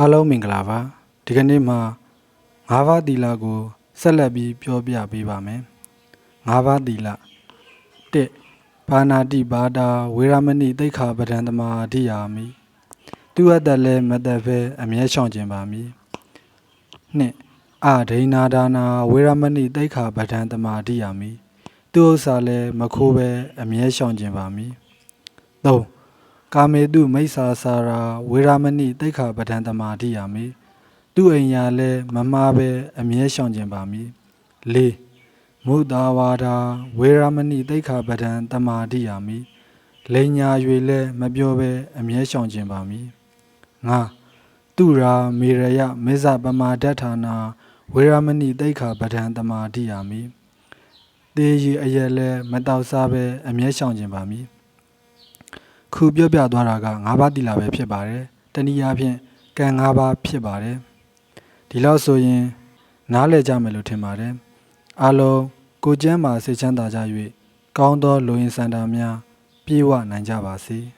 အားလုံးမင်္ဂလာပါဒီကနေ့မှာငါးပါးသီလကိုဆက်လက်ပြီးပြောပြပေးပါမယ်ငါးပါးသီလ၁ဘာနာတိဘာတာဝေရမဏိတိခာပဒံသမာအဓိယာမိသူအပ်သက်လည်းမသက်ဖဲအမြဲရှောင်ကျင်ပါမည်၂အဒိနာဒါနာဝေရမဏိတိခာပဒံသမာအဓိယာမိသူဥစ္စာလည်းမခိုးပဲအမြဲရှောင်ကျင်ပါမည်၃ ကာမေတုမိစ္ဆာစာရာဝေရမဏိတိခာပဒံတမာတိယာမိသူ့အိမ်ယာလဲမမှားပဲအမြဲရှောင်ကျင်ပါမည်၄မုဒ္ဒါဝါဒာဝေရမဏိတိခာပဒံတမာတိယာမိလိန်ညာ၍လဲမပြောပဲအမြဲရှောင်ကျင်ပါမည်၅သူရာမေရယမေဇပမာဒဋ္ဌာနာဝေရမဏိတိခာပဒံတမာတိယာမိတေယီအရက်လဲမတောက်စားပဲအမြဲရှောင်ကျင်ပါမည် ခုပြောပြသွားတာက၅ပါးတိလာပဲဖြစ်ပါတယ်။တနည်းအားဖြင့်ကံ၅ပါးဖြစ်ပါတယ်။ဒီလောက်ဆိုရင် နားလည်ကြမယ်လို့ထင်ပါတယ်။အားလုံးကိုယ်ကျမ်းမာစိတ်ချမ်းသာကြ၍ကောင်းသောလူရင်းစန္ဒာများပြေဝနိုင်ကြပါစေ။